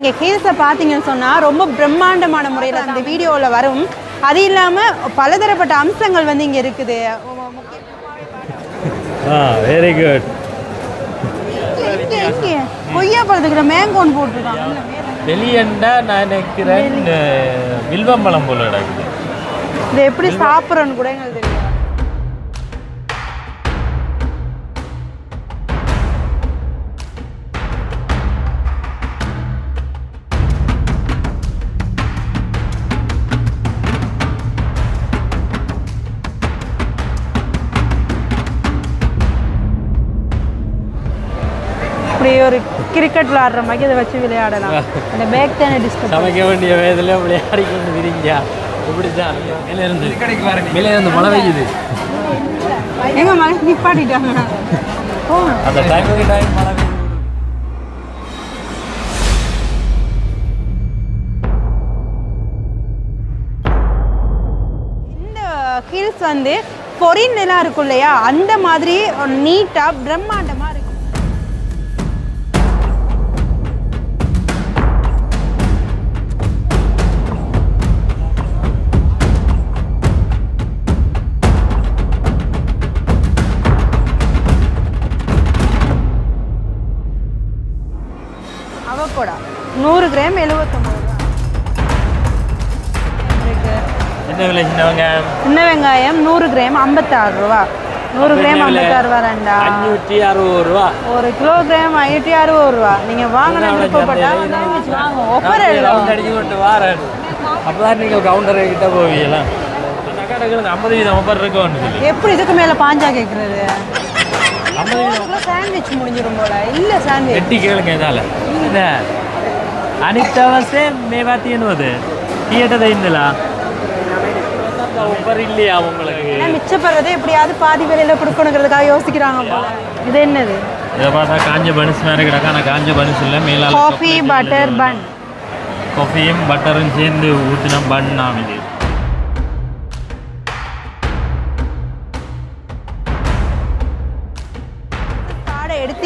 இங்கே ஹீல்ஸை பார்த்தீங்கன்னு சொன்னால் ரொம்ப பிரம்மாண்டமான முறையில் அந்த வீடியோவில் வரும். அது இல்லாமல் பலதரப்பட்ட அம்சங்கள் வந்து இங்கே இருக்குது. ஆ வெரி குட் கொய்யா பழத்துக்கிற மேங்கோன் போட்டிருக்காங்க. வெளியண்டா நான் நினைக்கிறேன் வில்வம்பழம் போல நடக்குது. இது எப்படி சாப்பிட்றோன்னு கூட எங்களுக்கு இப்படி ஒரு கிரிக்கெட் விளையாடுற மாதிரி இதை வச்சு விளையாடலாம். அந்த பேக் தானே டிஸ்டர்ப் சமைக்க வேண்டிய வயதில் விளையாடி கொண்டு விரிஞ்சா? இப்படிதான் மேலே இருந்து. மேலே இருந்து மழை பெய்யுது. எங்க மகன் நிப்பாட்டிட்டாங்க. அந்த டைமுக்கு டைம் மழை ஹில்ஸ் வந்து பொரின் நிலம் இருக்கும் இல்லையா? அந்த மாதிரி நீட்டாக பிரம்மாண்டமாக நூறு கிராம் எழுபத்தொம்பது என்ன விலை சின்ன வெங்காயம் நூறு கிராம் ஐம்பத்தாறு ரூபா. நூறு கிராம் ஐம்பத்தாறு ரூபா ரெண்டா? அஞ்சூற்றி அறுபது ரூபா. ஒரு கிலோகிராம் ஐநூற்றி அறுபது ரூபா. நீங்க வாங்கின விருப்பப்பட்டா வாங்க ஒப்பர் அடிச்சு கொண்டு வாரேன். அப்பதான் நீங்கள் கவுண்டரை கிட்ட போவீங்களா ஐம்பது வீதம் ஒப்பர் எப்படி இதுக்கு மேல பாஞ்சா வீதம் சாண்ட்விச் முடிஞ்சிடும் போல. இல்ல சாண்ட்விச் எட்டி கேளுங்க இதால. என்ன? ಅನಿತ್ತವಸೆ ಮೇವಾತಿ ಎನ್ನುವುದು தியேட்டர் இருந்தலா ஒப்பர் இல்லையா உங்களுக்கு ஏன்னா மிச்சப்படுறதை எப்படியாவது பாதி விலையில கொடுக்கணுங்கிறதுக்காக யோசிக்கிறாங்க போல இது என்னது இதை பார்த்தா காஞ்ச பன்ஸ் மாதிரி கிடக்கா ஆனால் காஞ்ச பன்ஸ் இல்லை மேலால காஃபி பட்டர் பன் காஃபியும் பட்டரும் சேர்ந்து ஊற்றின பன் நாம் இது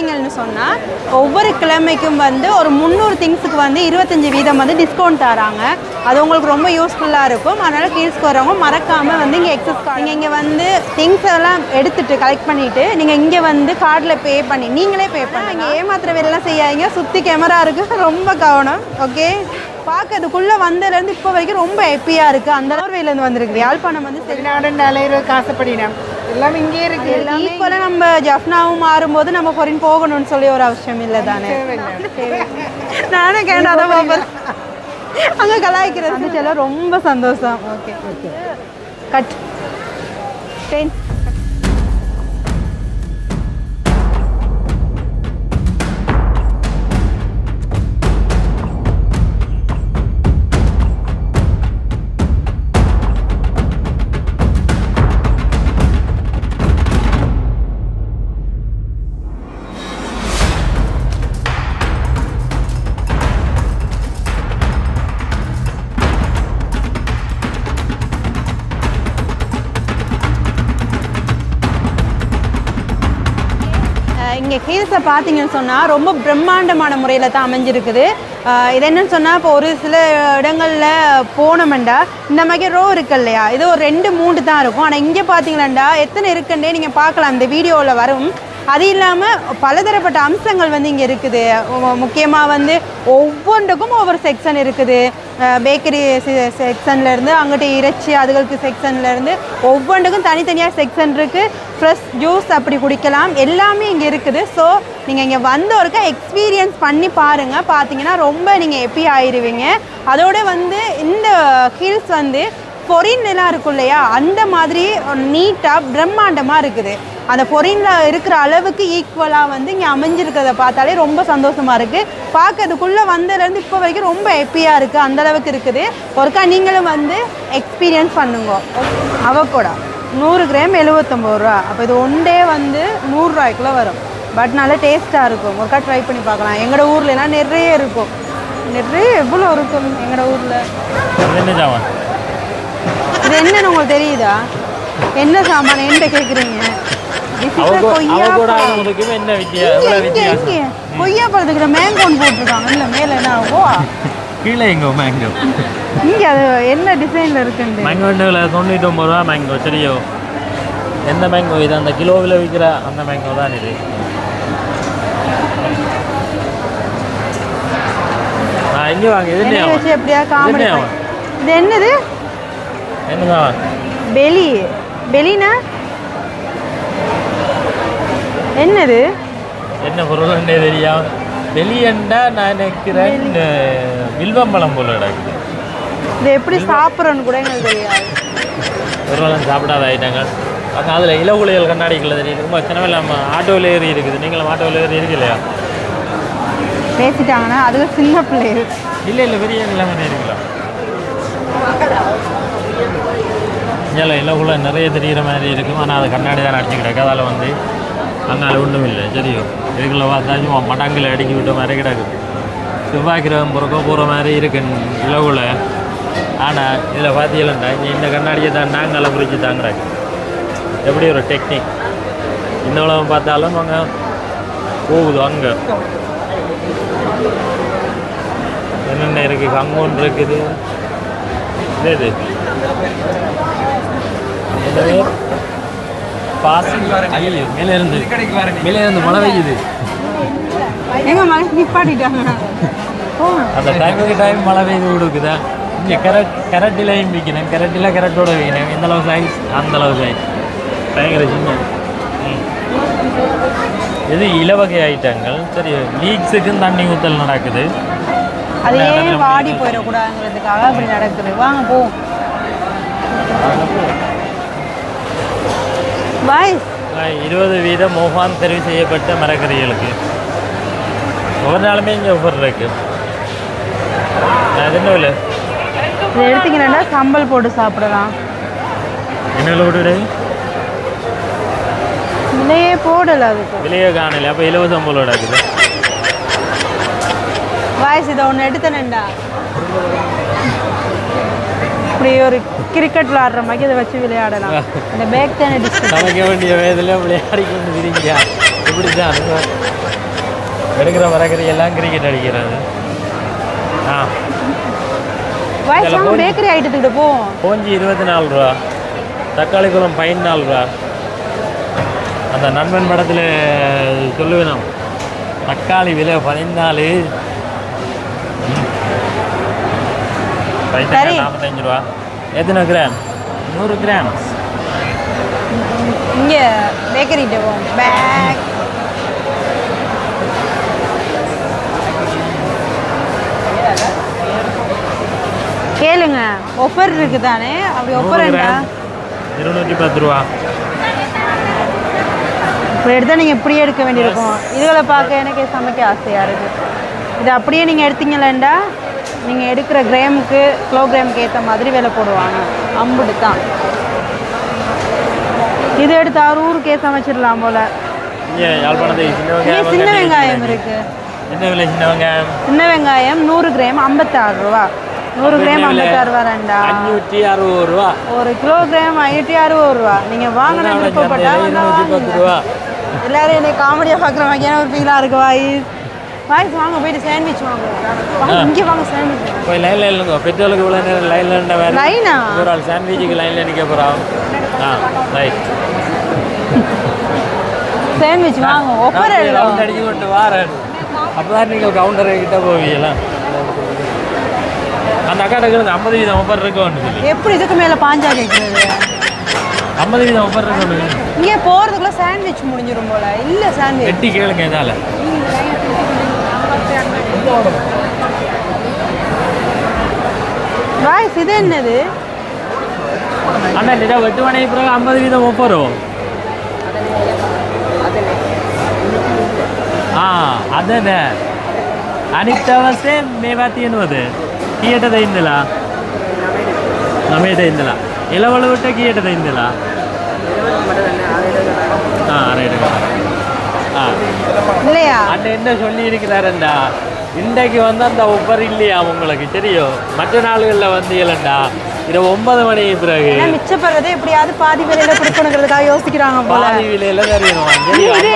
கார்டை எடுத்தீங்கன்னு சொன்னால் ஒவ்வொரு கிழமைக்கும் வந்து ஒரு முந்நூறு திங்ஸுக்கு வந்து இருபத்தஞ்சி வீதம் வந்து டிஸ்கவுண்ட் தராங்க. அது உங்களுக்கு ரொம்ப யூஸ்ஃபுல்லாக இருக்கும். அதனால் கீழ்ஸ்க்கு வரவங்க மறக்காமல் வந்து இங்கே எக்ஸஸ் கார்டு நீங்கள் இங்கே வந்து திங்ஸ் எல்லாம் எடுத்துட்டு கலெக்ட் பண்ணிவிட்டு நீங்கள் இங்கே வந்து கார்டில் பே பண்ணி நீங்களே பே பண்ணி இங்கே ஏமாத்திர வேலைலாம் செய்யாதீங்க. சுற்றி கேமரா இருக்குது ரொம்ப கவனம். ஓகே பார்க்கறதுக்குள்ளே வந்ததுலேருந்து இப்போ வரைக்கும் ரொம்ப ஹாப்பியாக இருக்குது அந்த நோர்வேலேருந்து வந்திருக்கு. யாழ்ப்பாணம் வந்து சரி வெளிநாடு அலையிறது ஆசைப்படினோம் எல்லாம் இங்கே இருக்கு. எல்லாமே ஈக்குவலாக நம்ம ஜஃப்னாவும் மாறும்போது நம்ம ஃபாரின் போகணும்னு சொல்லி ஒரு அவசியம் இல்லை தானே? நானும் கேட்டாதான் போகிறேன் அங்கே கலாய்க்கிறது. வந்து சில ரொம்ப சந்தோஷம். ஓகே. கட் டென் இங்கே பார்த்தீங்கன்னு சொன்னால் ரொம்ப பிரம்மாண்டமான முறையில் தான் அமைஞ்சிருக்குது. இது என்னன்னு சொன்னால் இப்போ ஒரு சில இடங்களில் போனோம்டா இந்த மாதிரி ரோ இருக்கு இல்லையா? இது ஒரு ரெண்டு மூன்று தான் இருக்கும். ஆனால் இங்கே பார்த்தீங்களாண்டா எத்தனை இருக்குன்னே நீங்கள் பார்க்கலாம். இந்த வீடியோவில் வரும். அது இல்லாமல் பலதரப்பட்ட அம்சங்கள் வந்து இங்கே இருக்குது. முக்கியமாக வந்து ஒவ்வொன்றுக்கும் ஒவ்வொரு செக்ஷன் இருக்குது. பேக்கரி செக்ஷன்லேருந்து அங்கிட்ட இறைச்சி அதுகளுக்கு செக்ஷன்லேருந்து ஒவ்வொன்றுக்கும் தனித்தனியாக செக்ஷன் இருக்குது ஃப்ரெஷ் ஜூஸ் அப்படி குடிக்கலாம். எல்லாமே இங்கே இருக்குது. ஸோ நீங்கள் இங்கே வந்த ஒருக்கா எக்ஸ்பீரியன்ஸ் பண்ணி பாருங்கள் பார்த்தீங்கன்னா ரொம்ப நீங்கள் எப்பி ஆயிடுவீங்க அதோட வந்து இந்த ஹில்ஸ் வந்து பொரின் நிலம் இருக்கும் இல்லையா? அந்த மாதிரி நீட்டாக பிரம்மாண்டமாக இருக்குது. அந்த பொரினில் இருக்கிற அளவுக்கு ஈக்குவலாக வந்து இங்கே அமைஞ்சிருக்கிறத பார்த்தாலே ரொம்ப சந்தோஷமாக இருக்குது பார்க்கறதுக்குள்ளே வந்ததுலேருந்து இப்போ வரைக்கும் ரொம்ப ஹெப்பியாக இருக்குது அந்த அளவுக்கு இருக்குது. ஒருக்கா நீங்களும் வந்து எக்ஸ்பீரியன்ஸ் பண்ணுங்க. அவக்கோடா நூறு கிராம் எழுபத்தொம்பது ரூபா. அப்போ இது ஒன்றே வந்து நூறுரூவாய்க்குள்ளே வரும். பட் நல்லா டேஸ்ட்டாக இருக்கும். ஒருக்கா ட்ரை பண்ணி பார்க்கலாம். எங்களோட ஊர்லலாம் நிறைய இருக்கும். நிறைய எவ்வளோ இருக்கும் எங்களோட ஊரில்? இது என்னன்னு உங்களுக்கு தெரியுதா? என்ன சாமான் கேட்குறீங்க என்ன இங்கே கொய்யா பழத்துக்கிற மேங்கோன்னு போட்டிருக்காங்க. இல்லை மேலே என்ன ஓ கீழே எங்கோ மேங்கோ இங்கே அது என்ன டிசைனில் இருக்குன்னு? மேங்கோ தொண்ணூற்றி ஒம்பது ரூபா மேங்கோ சரியோ? எந்த மேங்கோ இது? அந்த கிலோவில் விற்கிற அந்த மேங்கோ தான் இது. ஆ இங்கே வாங்க இது எப்படியா காமெடி? இது என்னது? என்னதான் பெலி பெலினா என்னது? என்ன பொருள்னே தெரியாம வெளியண்டா நான் நினைக்கிறேன் வில்வம்பழம் போல கிடக்குது இது எப்படி சாப்பிட்றோன்னு கூட எங்களுக்கு தெரியாது. ஒருவேளை சாப்பிடாத ஐட்டங்கள். அங்கே அதில் இலகுலைகள் கண்ணாடிக்குள்ள தெரியுது. ரொம்ப சின்னவில் நம்ம ஆட்டோவில் ஏறி இருக்குது. நீங்களும் ஆட்டோவில் ஏறி இருக்கு இல்லையா? பேசிட்டாங்கன்னா அதுல சின்ன பிள்ளைகள். இல்லை இல்லை பெரிய எல்லாமே இருக்கலாம் இதில் இலகுல நிறைய தெரிகிற மாதிரி இருக்கும். ஆனால் அது கண்ணாடி தான் அடிச்சு கிடக்கு அதால் வந்து அதனால் ஒன்றும் இல்லை. சரியோ? இதுக்குள்ளே பார்த்தா சும்மா மடங்கில் அடிக்கி விட்ட மாதிரி கிடக்கு. செவ்வாய் கிரகம் பிறக்க போகிற மாதிரி இருக்கு இலகுல. ஆனால் இதில் பார்த்தீங்களா இந்த கண்ணாடியை தான் நாங்கள் குறித்து தாங்குறாங்க. எப்படி ஒரு டெக்னிக் இந்த உலகம் பார்த்தாலும் அங்கே போகுது அங்கே. என்னென்ன இருக்குது கங்கோன் இருக்குது. இது பாசி ஐயோ மேலே இருந்து மேலே இருந்து மழை பெய்யுது எங்க நிப்பாட்டிட்டாங்க அந்த டைமுக்கு டைம் மழை பெய்து கொடுக்குதா இங்கே கரெக்ட் கரெக்டிலையும் விற்கணும் கரெக்டில் கரெக்டோட வைக்கணும். இந்த அளவு சைஸ் அந்த அளவு சைஸ் பயங்கர சின்ன. ம். இது இலவகை ஐட்டங்கள். சரி லீக்ஸுக்கும் தண்ணி ஊற்றல் நடக்குது. அதே வாடி போயிடக்கூடாதுங்கிறதுக்காக அப்படி நடக்குது. வாங்க போ. பாய் இருபது வீத மோகான் தெரிவு செய்யப்பட்ட மரக்கறிகளுக்கு. ஒவ்வொரு நாளுமே இங்கே ஒவ்வொரு இருக்கு. அது என்ன விலை? இதை எடுத்தீங்கன்னா சம்பல் போட்டு சாப்பிடலாம். என்ன விலை விலையே போடல அதுக்கு. விலையே காணல. அப்போ இலவசம் போல இருக்குது வாய்ஸ் இதை ஒன்று எடுத்தனேன்டா இப்படி ஒரு கிரிக்கெட் விளாடுற மாதிரி இதை வச்சு விளையாடலாம். இந்த பேக் தானே சமைக்க வேண்டிய வயதில் விளையாடி கொண்டு விரிங்க இப்படி தான் எடுக்கிற மரக்கறி எல்லாம் கிரிக்கெட் அடிக்கிறது. ஆ. வாய்ஸ் வாங்க பேக்கரி ஐட்டத்துக்கிட்ட போவோம் கோஞ்சி இருபத்தி நாலு ரூபா தக்காளி குளம் பதினாலு ரூபா. அந்த நண்பன் படத்தில் சொல்லுவேன் தக்காளி விலை பதினாலு. சரி. நாற்பத்தஞ்சு ரூபா. எத்தனை கிராம் நூறு கிராம் இங்கே பேக்கரிகிட்ட போவோம் பேக் கேளுங்க ஒஃபர் இருக்கு தானே அப்படி ஒஃபர் இருநூற்றி பத்து ரூபா. இப்படி எடுத்தால் நீங்கள் இப்படியே எடுக்க வேண்டியிருக்கும். இதுகளை பார்க்க எனக்கு சமைக்க ஆசையாக இருக்குது இது அப்படியே நீங்கள் எடுத்தீங்களேண்டா? நீங்கள் எடுக்கிற கிராமுக்கு கிலோகிராமுக்கு ஏற்ற மாதிரி விலை போடுவாங்க. அம்புட்டு தான். இது எடுத்து அறுநூறுக்கே சமைச்சிடலாம் போல். சின்ன வெங்காயம் விலை சின்ன வெங்காயம்? நூறு கிராம் ஐம்பத்தாறு ரூபா. நூறு கிராம் ஐம்பத்தாறு ரூபா ரெண்டா? அஞ்சூற்றி அறுபது ரூபா. ஒரு கிலோகிராம் ஐநூற்றி அறுபது ரூபா. நீங்கள் வாங்கின விருப்பப்பட்டா எல்லாரும் என்னை காமெடியாக பார்க்குற மாதிரியான ஒரு ஃபீலாக இருக்கு வாய்ஸ் வாய்ஸ் வாங்க போயிட்டு சாண்ட்விச் வாங்க. வாங்க. இங்கே வாங்க சாண்ட்விச் போய் லைனில் இல்லைங்க பெட்ரோலுக்கு இவ்வளோ நேரம் லைனில் இருந்த வேறு லைனா ஒரு ஆள் சாண்ட்விச்சுக்கு லைனில் நிற்க போகிறான் ஆ ரைட் சாண்ட்விச் வாங்க ஒப்பர் ரவுண்ட் அடிச்சு கொண்டு வாரேன். அப்போ தான் நீங்கள் கவுண்டரை கிட்ட போவீங்களா அந்த அக்காட்ட கேளுங்க ஐம்பது வீதம் ஒப்பர் இருக்கு ஒன்று சொல்லி. எப்படி இதுக்கு மேலே பாஞ்சா கேட்குறது ஐம்பது வீதம் ஒப்பர் இருக்கு ஒன்று இங்கே போகிறதுக்குள்ள சாண்ட்விச் முடிஞ்சிடும் போல. இல்லை சாண்ட்விச் வெட்டி கேளுங்க இதால். வாய்ஸ் இது என்னது? அண்ணா இல்லை வெட்டு மணி பிறகு ஐம்பது வீதம் ஒப்பரோ ஆ அதே අනිත්තවසේ මේවා තියෙනවද කියටද ඉඳලා නමේට ඉඳලා එලවලුට කියටද ඉඳලා ஆ ரைட்டு ஆ. இல்லையா? அண்ணன் என்ன சொல்லி இருக்கிறாருண்டா இன்றைக்கு வந்து அந்த ஒவ்வொரு இல்லையா உங்களுக்கு? தெரியும். மற்ற நாள்களில் வந்து இல்லைண்டா. இரவு ஒன்பது மணி பிறகு. மிச்சப்படுறதை எப்படியாவது பாதி விலையில கொடுக்கணுங்கிறதுக்காக யோசிக்கிறாங்க போல. பாதி விலையில இது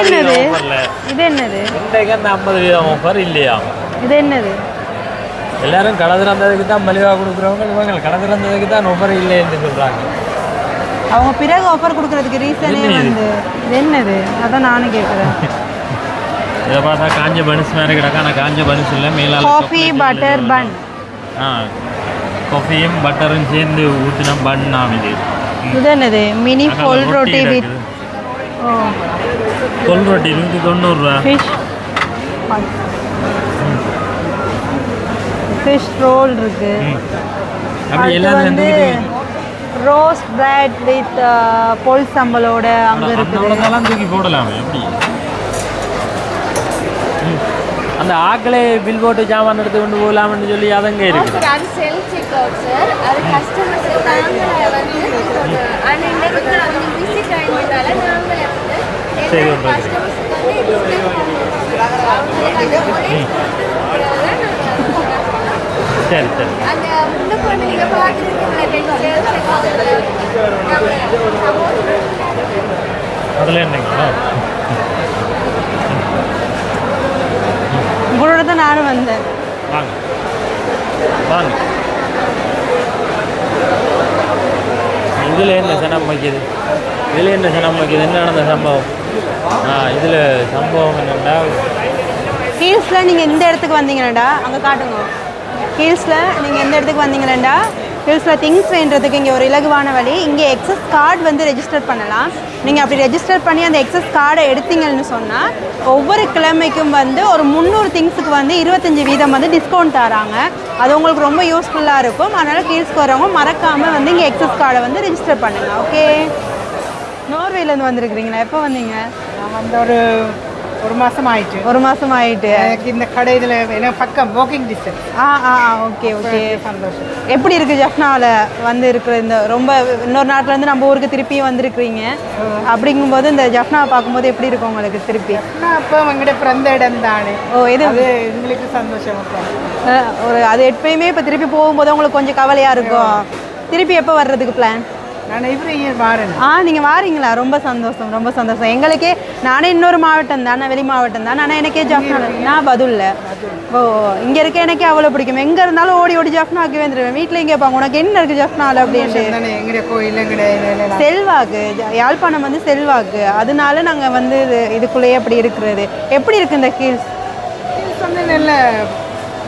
என்னது? இது என்னது? இன்றைக்கு அந்த ஐம்பது வீதம் ஆஃபர் இல்லையா? இது என்னது? எல்லாரும் கடை திறந்ததுக்கு தான் மலிவாக கொடுக்குறவங்க இவங்க கடை திறந்ததுக்கு தான் ஆஃபர் இல்லைன்னு சொல்றாங்க. அவங்க பிறகு ஆஃபர் கொடுக்கறதுக்கு ரீசனே? வந்து. இது என்னது? அதான் நானும் கேட்குறேன் இதை பார்த்தா காஞ்ச பன்ஸ் மாதிரி கிடக்கா. ஆனால் காஞ்ச பன்ஸ் இல்லை. மேலால காஃபி பட்டர். பன் ஆ. காஃபியும் பட்டரும் சேர்ந்து ஊற்றின பன் ஆம் இது. இது என்னது? மினி ஃபுல் ரொட்டி வித் கொல் ரொட்டி நூற்றி தொண்ணூறுரூவா ஃபிஷ் ஃபிஷ் ரோல் இருக்கு. அப்படி எல்லாரும் வந்து ரோஸ்ட் பிரெட் வித் பொல் சம்பலோட அங்கே இருக்குது. அவ்வளோதான் தூக்கி போடலாமே. எப்படி ம். அந்த ஆக்களே பில் போட்டு ஜாமான் எடுத்து கொண்டு போகலாம்னு சொல்லி அதங்க இருக்கு சார் அது செல்ஃப் சார் அது கஸ்டமர்ஸ் நாங்களே வந்து ஆனால் இந்த இடத்துல வந்து விசிட் ஆகினால நாங்களே வந்து சரி, அந்த நீங்கள் பார்த்துருக்கீங்களா அதில் என்னங்களா உங்களோட தான் நானும் வந்தேன். வாங்க. வாங்க. இதில் என்ன சனம் வைக்கிது? இதில் என்ன சனம் வைக்கிது? என்ன நடந்த சம்பவம்? ஆ இதில் சம்பவம் என்னென்னா ஹீல்ஸில் நீங்கள் எந்த இடத்துக்கு வந்தீங்களாண்டா? அங்கே காட்டுங்க. ஹீல்ஸில் நீங்கள் எந்த இடத்துக்கு வந்தீங்களாண்டா? ஹில்ஸில் திங்ஸ் வேண்டுறதுக்கு இங்கே ஒரு இலகுவான வழி. இங்கே எக்ஸஸ் கார்டு வந்து ரெஜிஸ்டர் பண்ணலாம். நீங்கள் அப்படி ரெஜிஸ்டர் பண்ணி அந்த எக்ஸஸ் கார்டை எடுத்தீங்கன்னு சொன்னால் ஒவ்வொரு கிழமைக்கும் வந்து ஒரு முந்நூறு திங்ஸுக்கு வந்து இருபத்தஞ்சி வீதம் வந்து டிஸ்கவுண்ட் தராங்க. அது உங்களுக்கு ரொம்ப யூஸ்ஃபுல்லாக இருக்கும். அதனால் கீழ்ஸ்க்கு வரவங்க மறக்காமல் வந்து இங்கே எக்ஸஸ் கார்டை வந்து ரெஜிஸ்டர் பண்ணுங்கள் ஓகே நோர்வேலேருந்து வந்துருக்குறீங்களா? எப்போ வந்தீங்க? நான் வந்து ஒரு ஒரு மாதம் ஆயிடுச்சு ஒரு மாதம் ஆயிட்டு எனக்கு இந்த கடை இதில் எனக்கு பக்கம் வாக்கிங் டிஸ்டன்ஸ் ஆ ஆ ஓகே ஓகே சந்தோஷம் எப்படி இருக்கு ஜஃப்னாவில் வந்து இருக்கிற இந்த ரொம்ப இன்னொரு நாட்டுல இருந்து நம்ம ஊருக்கு திருப்பி வந்திருக்கிறீங்க அப்படிங்கும்போது இந்த ஜஃப்னாவை பார்க்கும்போது எப்படி இருக்கும் உங்களுக்கு திருப்பி அப்போ எங்கிட்ட பிறந்த இடம் தானே ஓ இது எங்களுக்கு சந்தோஷம் ஒரு அது எப்பயுமே இப்போ திருப்பி போகும்போது உங்களுக்கு கொஞ்சம் கவலையா இருக்கும் திருப்பி எப்போ வர்றதுக்கு பிளான் ஆ நீங்கள் வாரீங்களா? ரொம்ப சந்தோஷம் ரொம்ப சந்தோஷம். எங்களுக்கே நானே இன்னொரு மாவட்டம் தான் நான் வெளி மாவட்டம் தான். ஆனால் எனக்கே ஜாஃப்னா நான் பதுல்ல. ஓ இங்கே இருக்க எனக்கே அவ்வளோ பிடிக்கும். எங்கே இருந்தாலும் ஓடி ஓடி ஜாஃப்னாக்கு வந்துடுவேன் வீட்டில் இங்கே கேட்பாங்க உனக்கு என்ன இருக்குது ஜாஃப்னாவில் அப்படின்ட்டு. செல்வாக்கு. யாழ்ப்பாணம் வந்து செல்வாக்கு. அதனால நாங்கள் வந்து இது இதுக்குள்ளேயே அப்படி இருக்கிறது. எப்படி இருக்கு இந்த ஹீல்ஸ்? வந்து நல்ல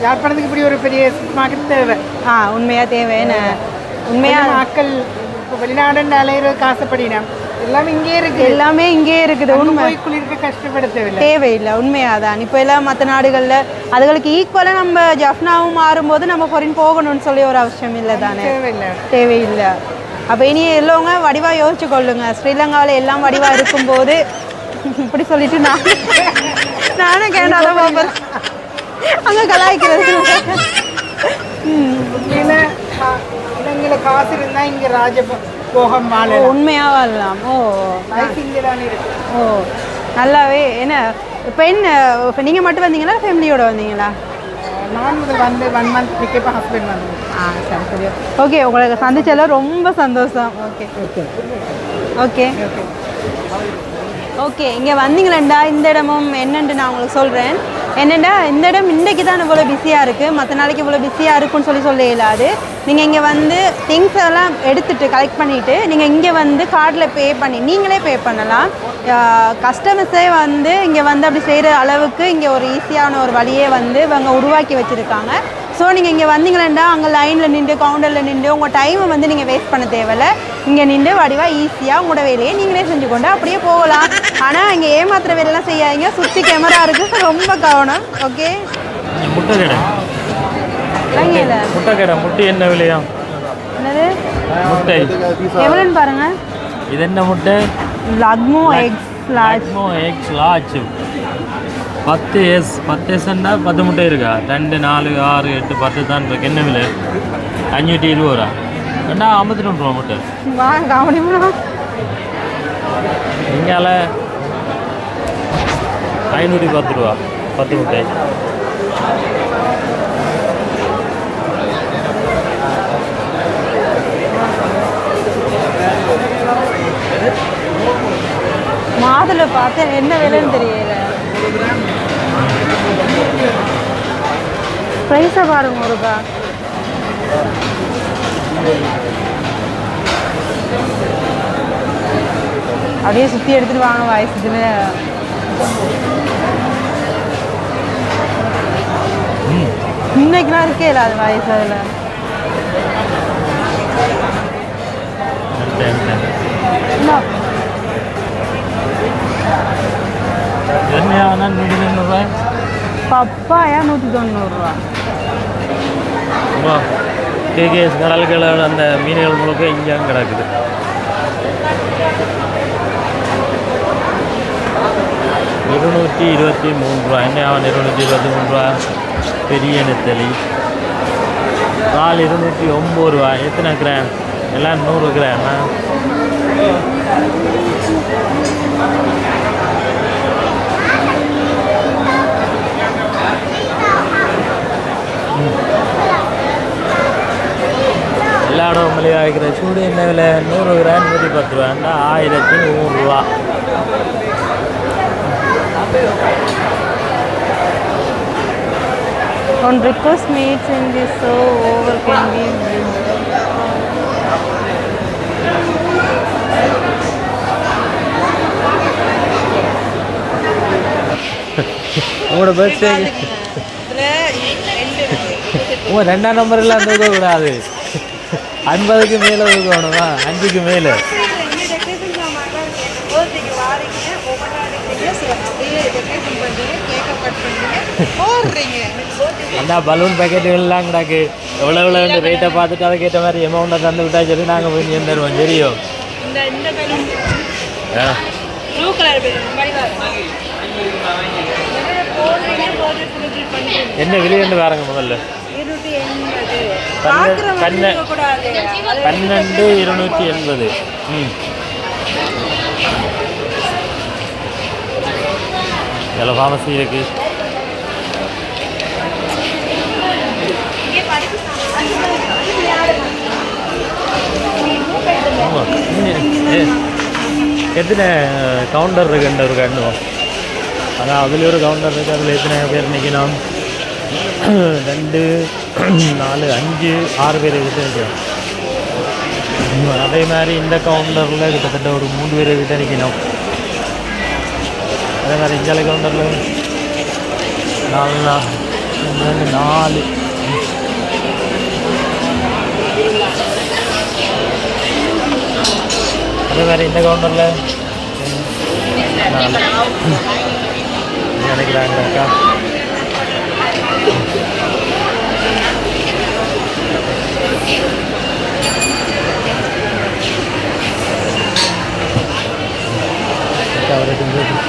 யாழ்ப்பாணத்துக்கு இப்படி ஒரு பெரிய மார்க்கெட் தேவை. ஆ உண்மையா தேவைன்னு உண்மையா கொஞ்சம் மக்கள் இப்போ வெளிநாடுன்னு அலையிறதுக்கு ஆசைப்படினா எல்லாமே இங்கே இருக்கு எல்லாமே இங்கே இருக்குது உண்மை. குளிர்க்க கஷ்டப்பட தேவையில்லை தேவையில்லை உண்மையாதான். இப்போ எல்லாம் மற்ற நாடுகளில் அதுகளுக்கு ஈக்குவலாக நம்ம ஜஃப்னாவும் மாறும்போது நம்ம ஃபாரின் போகணும்னு சொல்லி ஒரு அவசியம் இல்லை தானே? தேவையில்லை. தேவையில்லை. அப்போ இனி எல்லோங்க வடிவாக யோசிச்சு கொள்ளுங்க. ஸ்ரீலங்காவில் எல்லாம் வடிவாக இருக்கும்போது இப்படி சொல்லிட்டு நான் நானும் கேட்டால போகிறேன் அங்கே கலாய்க்கிறது. இல்லைன்னா இலங்கையில காசு இருந்தா இங்க ராஜ போகம் மாலை உண்மையா ஓ லைஃப் இருக்கு. ஓ நல்லாவே என்ன இப்போ என்ன இப்போ நீங்கள் மட்டும் வந்தீங்களா ஃபேமிலியோட வந்தீங்களா? நான் வந்து ஒன் மந்த் நிற்கப்போ ஹஸ்பண்ட் வந்து ஆ சரி சரி. ஓகே உங்களுக்கு சந்திச்சதில் ரொம்ப சந்தோஷம். Okay okay okay okay okay இங்கே வந்தீங்களேண்டா இந்த இடமும் என்னன்ட்டு நான் உங்களுக்கு சொல்கிறேன் என்னென்னா இந்த இடம் இன்றைக்கு தான் இவ்வளோ பிஸியாக இருக்குது மற்ற நாளைக்கு இவ்வளோ பிஸியாக இருக்குன்னு சொல்லி சொல்ல இயலாது நீங்கள் இங்கே வந்து திங்ஸ் எல்லாம் எடுத்துட்டு கலெக்ட் பண்ணிவிட்டு நீங்கள் இங்கே வந்து கார்டில் பே பண்ணி நீங்களே பே பண்ணலாம். கஸ்டமர்ஸே வந்து இங்கே வந்து அப்படி செய்கிற அளவுக்கு இங்கே ஒரு ஈஸியான ஒரு வழியே வந்து இவங்க உருவாக்கி வச்சுருக்காங்க. ஸோ நீங்கள் இங்கே வந்தீங்களேண்டா அங்கே லைனில் நின்று கவுண்டரில் நின்று உங்கள் டைமை வந்து நீங்கள் வேஸ்ட் பண்ண தேவையில்ல. இங்கே நின்று வடிவாக ஈஸியாக உங்களோட வேலையை நீங்களே செஞ்சு கொண்டு அப்படியே போகலாம். ஆனால் இங்கே ஏமாத்துற வேலையெல்லாம் செய்யாதீங்க. சுற்றி கேமரா இருக்குது ரொம்ப கவனம். ஓகே முட்டை கடை. முட்டை கடை. முட்டை என்ன விலையா? என்னது? முட்டை. எவ்வளோன்னு பாருங்கள் இது என்ன முட்டை? லக்மோ எக்ஸ் லாக்மோ எக்ஸ் லார்ஜ். பத்து எஸ். பத்து எஸ்ன்னா பத்து முட்டை இருக்கா? ரெண்டு நாலு ஆறு எட்டு பத்து தான் இருக்கு. என்ன விலை? அஞ்சூற்றி இருபது? ரூபா ரெண்டா ஐம்பத்தி ரெண்டு ரூபா முட்டை. வா கவனிமா இங்கால ஐநூற்றி பத்து ரூபா பத்து முட்டை. மாதுளை பார்த்தேன் என்ன விலைன்னு தெரியல. ப்ரைஸை பாருங்க ஒருக்கா அப்படியே சுற்றி எடுத்துகிட்டு வாங்க வயசுக்குன்னு இன்னைக்கெல்லாம் இருக்கே இல்லை அது வயசு அதில் பப்பாயா நூற்றி தொண்ணூறுரூவா கேகேஎஸ் கடல்கள் அந்த மீன்கள் முழுக்க இங்கேயும் கிடக்குது. இருநூற்றி இருபத்தி மூணு ரூபா என்ன இருநூற்றி இருபத்தி மூணு ரூபா பெரிய நெத்தலி. கால் இருநூற்றி ஒம்பது ரூபா எத்தனை கிராம் எல்லாம் நூறு கிராமா எல்லா இடமும் மலிவாக சூடு என்ன விலை? நூறு கிராம் நூற்றி பத்து ரூபாண்டா ஆயிரத்தி நூறுரூவா On request meats in this so over can be உங்களோட பர்த்டே உங்க ரெண்டாம் நம்பர்லாம் தூக்க கூடாது ஐம்பதுக்கு மேலே தூக்கணுமா அஞ்சுக்கு மேலே. அந்த பலூன் பேக்கெட்டுகள்லாம் கிடக்கு? எவ்வளோ எவ்வளோ ரேட்டை பார்த்துட்டு அதுக்கேற்ற மாதிரி அமௌண்ட்டை தந்து விட்டா சரி நாங்கள் போய் நீ தருவோம் பலூன் என்ன விலைன்னு பாருங்க முதல்ல. பன்னெண்டு இருநூற்றி எண்பது. ம். இதில் ஃபார்மசி இருக்கு? ஆமா. எத்தனை கவுண்டர் இருக்குன்ற ஒரு கண்ணும் அதான் அதுலேயும் ஒரு கவுண்டர் இருக்குது அதில் எத்தனை பேர் நிற்கணும் ரெண்டு நாலு அஞ்சு ஆறு பேர் கிட்ட நிற்கணும் அதே மாதிரி இந்த கவுண்டரில் கிட்டத்தட்ட ஒரு மூணு பேர் கிட்ட நிற்கணும் அதே மாதிரி இந்தியாவில் கவுண்டரில் நாலு நாலு நாலு அதே மாதிரி இந்த கவுண்டரில் நாலு நினைக்கிறாங்க அக்கா அக்கா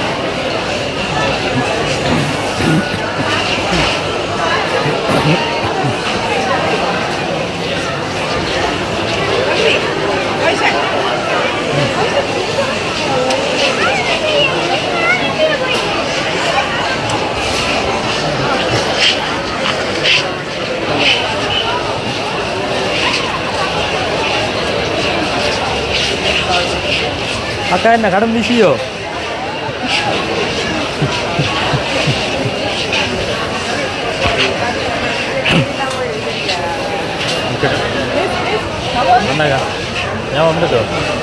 Apa enak, kadang di sini Mana ya? Yang mana tuh?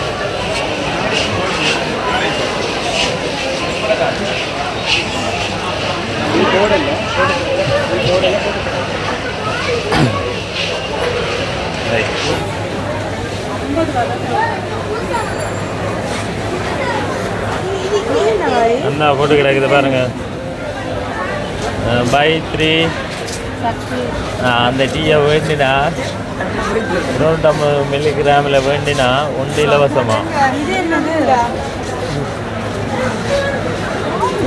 என்ன போட்டு கிடக்குது பாருங்க. பை த்ரீ அந்த டீயை வேண்டினா இருநூற்றம்பது மில்லிகிராமில் வேண்டினா ஒன்று இலவசமா?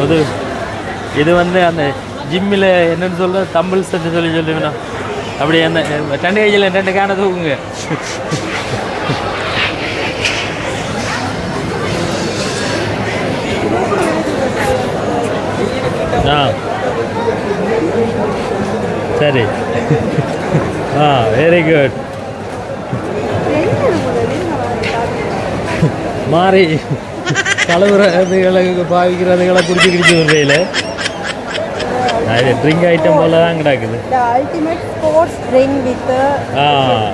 இது இது வந்து அந்த ஜிம்மில் என்னன்னு சொல்ல தம்பிள் செட்டு சொல்லி சொல்லுங்கண்ணா. அப்படி அந்த ரெண்டு கையில் ரெண்டு கேனை தூக்குங்க. ஆ. சரி. ஆ வெரி குட் மாறி கலவுறதுகளை பாவிக்கிறதுகளை குடிச்சு குடிச்சு வரையில் அது ட்ரிங்க் ஐட்டம் போல தான் கிடக்குது the ultimate sports drink with ah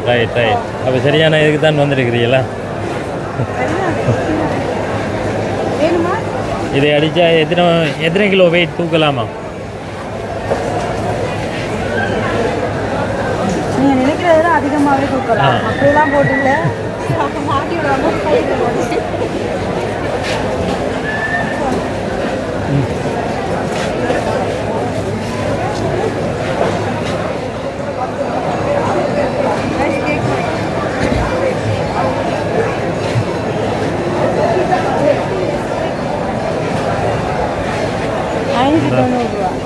right right அப்போ சரியான இதுக்கு தான் வந்திருக்கிறீங்களா இதை அடித்தா எத்தனை எத்தனை கிலோ வெயிட் தூக்கலாமா நீங்க நினைக்கிறத விட அதிகமாகவே தூக்கலாம். அப்படிலாம் போட்டுல மாட்டி விடாம போயிட்டு போச்சு.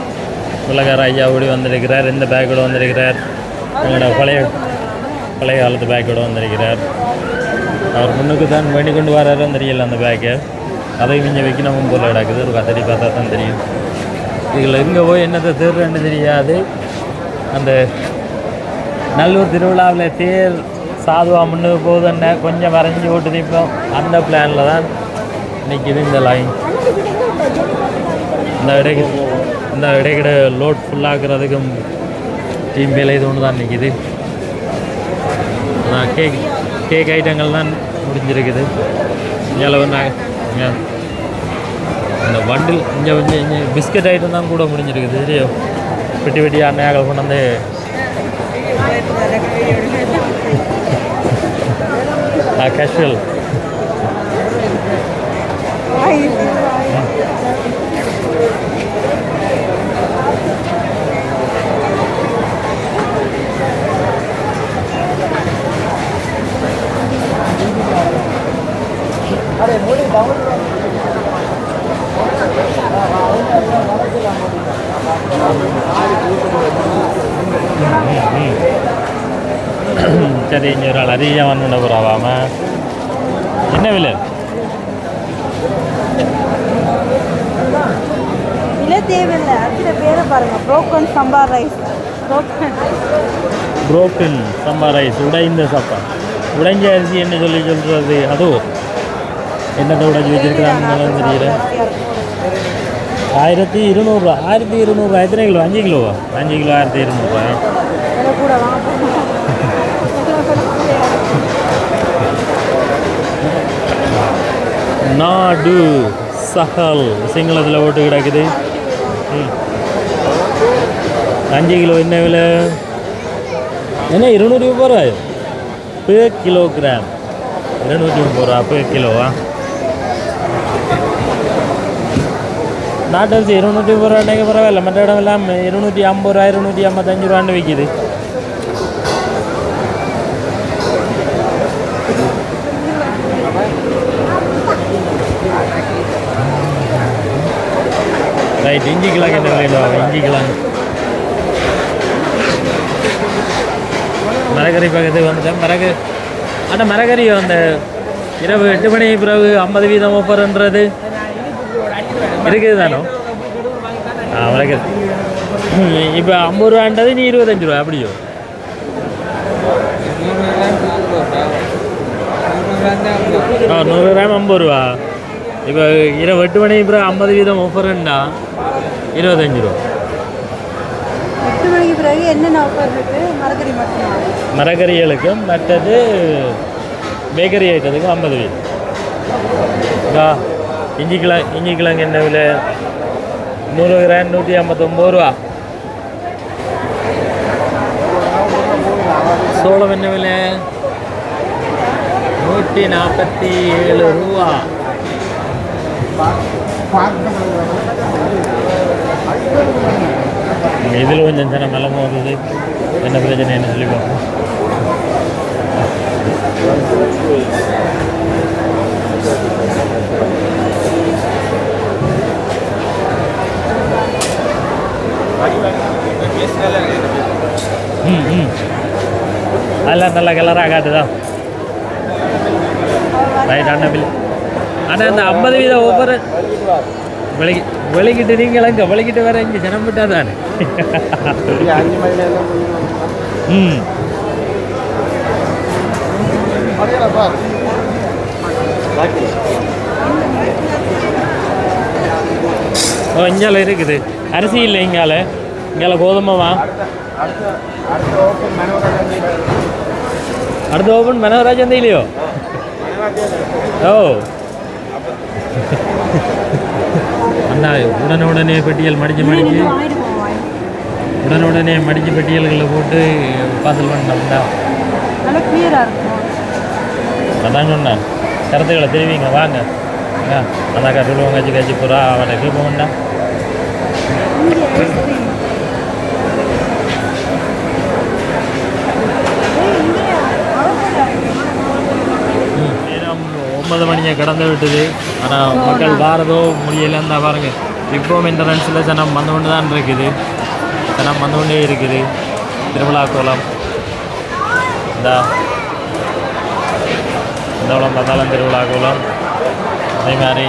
உலகார ஓடி வந்திருக்கிறார். இந்த பேக்கோட வந்திருக்கிறார். எங்களோட பழைய பழைய காலத்து பேக்கோட வந்திருக்கிறார். அவர் முன்னுக்கு தான் வேண்டி கொண்டு வராருன்னு தெரியல அந்த பேக்கை அதையும் இங்கே வைக்கணும் போல கிடக்குது. ஒரு கத்தடி பார்த்தா தான் தெரியும். இதில் எங்கே போய் என்னத்தை தேர்றேன்னு தெரியாது. அந்த நல்லூர் திருவிழாவில் தேர் சாதுவாக முன்னுக்கு போகுதுன்னு கொஞ்சம் வரைஞ்சி ஓட்டு நிற்போம். அந்த பிளானில் தான் நிற்கிது இந்த லைன் இந்த இடைக்கு இந்த இடைக்கிட லோட் ஃபுல்லாக்குறதுக்கும் டீம் வேலை இது ஒன்று தான் நிற்கிது அதான் கேக் கேக் ஐட்டங்கள் தான் முடிஞ்சிருக்குது. இங்கே இங்கே இந்த வண்டில் இங்கே வந்து இங்கே பிஸ்கட் ஐட்டம் தான் கூட முடிஞ்சிருக்குது சரியா பெட்டி பெட்டி அண்ணையாக கொண்டு வந்து கேஷுவல் சரி இங்கே ஒரு ஆள் அதிகம் வந்து போகிறாவாம என்ன விலை? விலை தேவையில்லை. அரிசியில் பேரை பாருங்க. Broken sambar rice broken sambar rice உடைந்த சாப்பாடு. உடைஞ்ச அரிசி என்ன சொல்லி சொல்கிறது அதோ. என்னத்தை உடைச்சி வச்சிருக்கிறாங்கன்னு தெரியல. ஆயிரத்தி இருநூறுவா ஆயிரத்தி இருநூறுவா. எத்தனை கிலோ? அஞ்சு கிலோவா? அஞ்சு கிலோ ஆயிரத்தி இருநூறுவா. நாடு சஹல். சிங்களத்தில் ஓட்டு கிடக்குது. அஞ்சு கிலோ என்ன விலை? என்ன இருநூற்றி முப்பது ரூபாய்? per கிலோகிராம் இருநூற்றி முப்பது ரூபா per கிலோவா நாட்டரிசி இருநூற்றி முப்பது ரூபாய்க்கு பரவாயில்ல மற்ற இடம் இல்லாமல் இருநூற்றி ஐம்பது ரூபா இருநூற்றி ஐம்பத்தஞ்சு ரூபான்னு விற்கிது ரைட் இஞ்சி கிழங்கு என்ன விலையில் இஞ்சி கிழங்கு மரக்கறி பக்கத்துக்கு வந்துட்டேன் மரகு ஆனால் மரகரி அந்த இரவு எட்டு மணி பிறகு ஐம்பது வீதம் ஓப்பர்ன்றது இருக்குது தானோ ஆ இப்போ ஐம்பது ரூபான்றது நீ இருபத்தஞ்சு ரூபா அப்படியோ ஆ நூறு கிராம் ஐம்பது ரூபா இப்போ இரவு எட்டு மணி பிறகு ஐம்பது வீதம் ஆஃபருண்டா இருபத்தஞ்சு ரூபா மரக்கறிகளுக்கும் மற்றது பேக்கரி ஐட்டத்துக்கும் ஐம்பது வீதம் இதா இஞ்சி கிழங்கு இஞ்சி கிழங்கு என்ன விலை நூறு கிராம் நூற்றி ஐம்பத்தொம்பது ரூபா சோளம் என்ன விலை நூற்றி நாற்பத்தி ஏழு ரூபா இதில் கொஞ்சம் ஜனம் மேலே போகுது என்ன பிரச்சனை என்ன சொல்லி பார்ப்போம் நல்ல கலராக காட்டுதா ரைட் அண்ணா பில் அண்ணா அந்த ஐம்பது வீத ஒவ்வொரு விலகி விலகிட்டு நீங்கள் இங்கே விலகிட்டு வர இங்கே ஜனம் விட்டா தானே ம் இங்கால இருக்குது. அரிசி இல்லை இங்கால. இங்கால கோதுமைவா அடுத்த ஓப்பன் மனோராஜ் சந்தையிலையோ ஓ அண்ணா உடனே உடனே பெட்டியல் மடிச்சு மடிச்சு உடனே உடனே மடிச்சு பெட்டியல்களில் போட்டு பார்சல் பண்ணோம்னா நல்லா கிளியராக இருக்கும் அதான் சொன்னேன் கருத்துக்களை தெரிவிங்க வாங்க ஆ அந்தாக்கா சொல்லுவாங்க கட்சி கட்சி பூரா அவனை கேட்ப வேண்டாம் ம். நேரம் ஒன்பது மணியை கடந்து விட்டது. ஆனால் மக்கள் வாரதோ முடியலன்னு தான் பாருங்க. இப்போ மெயின்டெனன்ஸில் ஜனம் வந்து கொண்டு தான் இருக்குது. ஜனம் வந்து கொண்டே இருக்குது. திருவிழா கோலம். இந்த. இந்த வளம் பார்த்தாலும் திருவிழா கோலம். அதே மாதிரி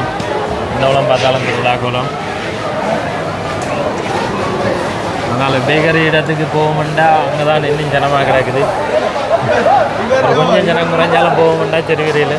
இந்த வளம் பார்த்தாலும் திருவிழா கோலம். அதனால் பேக்கரி இடத்துக்கு போவோம்டா. அங்கே தான் இன்னும் ஜனமாக கிடக்குது. கொஞ்சம் ஜனம் குறைஞ்சாலும் போவோம்டா செருகிரியில்